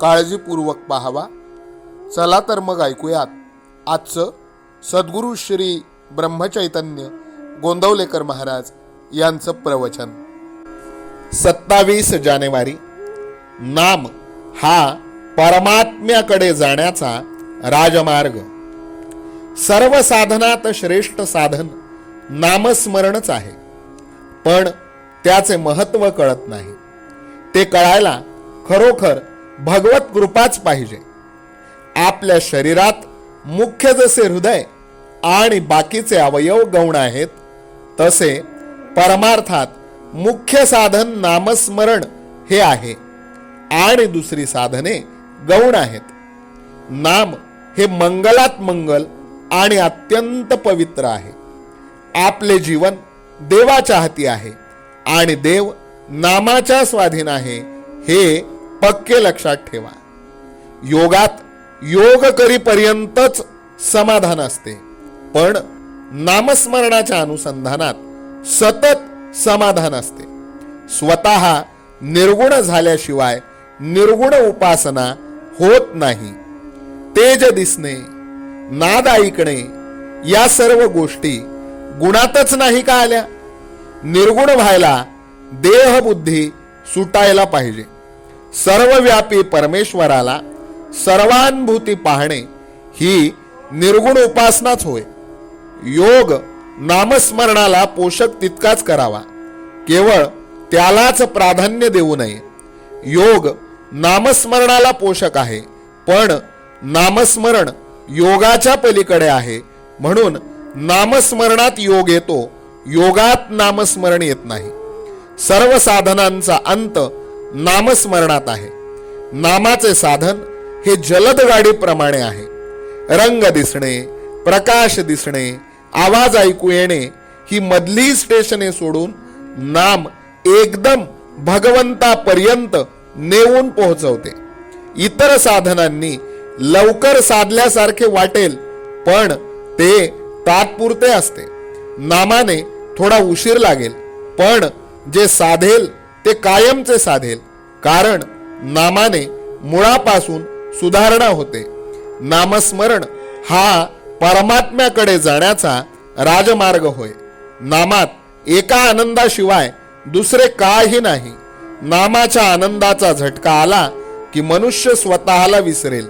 काळजीपूर्वक पाहावा. चला तर मग ऐकूयात. आजचं सद्गुरू श्री ब्रह्मचैतन्य गोंदवलेकर महाराज यांचं प्रवचन. सत्तावीस जानेवारी. नाम हा परमात्म्याकडे जाण्याचा राजमार्ग. सर्व साधनात श्रेष्ठ साधन नामस्मरणच आहे. पण त्याचे महत्त्व कळत नाही. ते कळायला खरोखर भगवत कृपाच पाहिजे. आपल्या शरीरात मुख्य जसे हृदय आणि बाकीचे अवयव गौण आहेत तसे परमार्थात मुख्य साधन नामस्मरण हे आहे आणि दुसरी साधने गौण आहेत. नाम हे मंगलात मंगल आणि अत्यंत पवित्र आहे. आपले जीवन देवाच्या हाती आहे आणि देव नामाच्या स्वाधीन आहे हे पक्के लक्षात ठेवा. योगात योग करीपर्यंतच समाधान असते. पण नामस्मरणाच्या अनुसंधानात सतत समाधान असते. स्वतः निर्गुण झाल्याशिवाय निर्गुण उपासना होत नाही. तेज दिसणे नाद ऐकणे या सर्व गोष्टी गुणातच नाही का आल्या? निर्गुण व्हायला देहबुद्धी सुटायला पाहिजे. सर्वव्यापी परमेश्वराला सर्वानुभूती पाहणे ही निर्गुण उपासनाच होय. योग नामस्मरणाला पोषक तितकाच करावा. केवळ त्यालाच प्राधान्य देऊ नये. योग नामस्मरणाला पोषक आहे पण नामस्मरण योगाच्या पलीकडे आहे. म्हणून नामस्मरणात योग येतो योगात नामस्मरण येत नाही. सर्व साधनांचा अंत नामस्मरणात आहे. नामाचे साधन हे जलदगाडीप्रमाणे आहे. रंग दिसणे प्रकाश दिसणे आवाज ऐकू येणे ही मधली स्टेशने सोडून नाम एकदम भगवंतापर्यंत नेऊन पोहोचवते. इतर साधनांनी लवकर साधल्यासारखे वाटेल पण ते तात्पुरते असते. नामाने थोडा उशीर लागेल पण जे साधेल ते कायमचे साधेल. कारण नामाने मुळापासून सुधारणा होते. नामस्मरण हा परमात्म्याकडे जाण्याचा राजमार्ग होय. नामात एका आनंदाशिवाय दुसरे काही नाही. नामाच्या आनंदाचा झटका आला की मनुष्य स्वतःला विसरेल.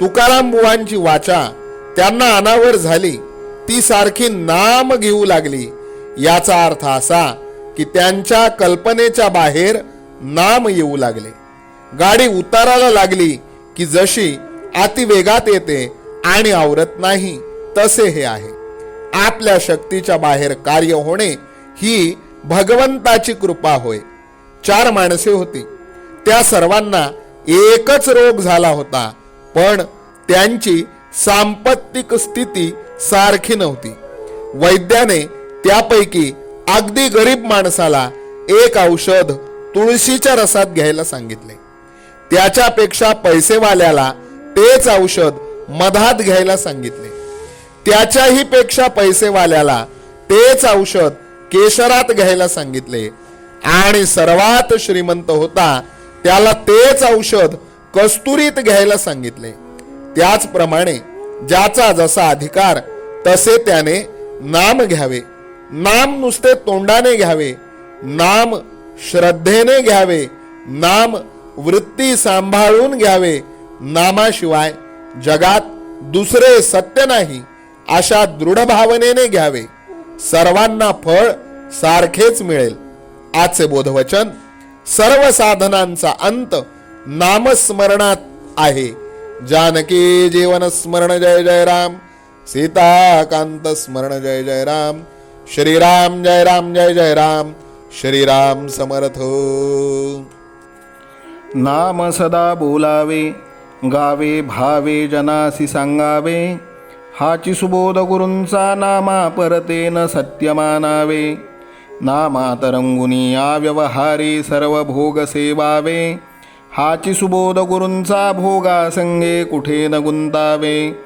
तुकाराम बुवांची वाचा त्यांना अनावर झाली. ती सारखी नाम घेऊ लागली. याचा अर्थ असा की त्यांच्या कल्पनेच्या बाहेर नाम येऊ लागले. गाडी उताराला लागली की जशी अतिवेगात येते आणि आवरत नाही तसे हे आहे. आपल्या शक्तीच्या बाहेर कार्य होणे ही भगवंताची कृपा होय. चार माणसे होती. त्या सर्वांना एकच रोग झाला होता पण त्यांची सांपत्तिक स्थिती सारखी नव्हती. वैद्याने त्यापैकी अगदी गरीब माणसाला एक औषध तुळशीच्या रसात घ्यायला सांगितले. त्याच्यापेक्षा पैसेवाल्याला तेच औषध मधात घ्यायला सांगितले. त्याच्याही पेक्षा पैसेवाल्याला तेच औषध केशरात घ्यायला सांगितले. आणि सर्वात श्रीमंत होता त्याला तेच औषध कस्तुरीत घ्यायला सांगितले. त्याचप्रमाणे ज्याचा जसा अधिकार तसे त्याने नाम घ्यावे. नाम नुसते तोंडाने घ्यावे नाम श्रद्धेने घ्यावे नाम वृत्ती सांभाळून घ्यावे नामाशिवाय जगात दुसरे सत्य नाही अशा दृढ भावनेने घ्यावे. सर्वांना फळ सारखेच मिळेल. आजचे बोधवचन सर्व साधनांचा अंत नामस्मरणात आहे. जानकी जीवन स्मरण जय जय राम. सीताकांत स्मरण जय जय राम. श्रीराम जय राम जय जय राम श्रीराम समर्थ। नाम सदा बोलावे गावे भावे जनासी सांगावे हाची सुबोध गुरूंचा नामा परतेन सत्य मानावे नामात रंगुनी सर्व भोग सेवावे हाची सुबोध गुरूंचा भोगा संगे कुठे न गुंतावे।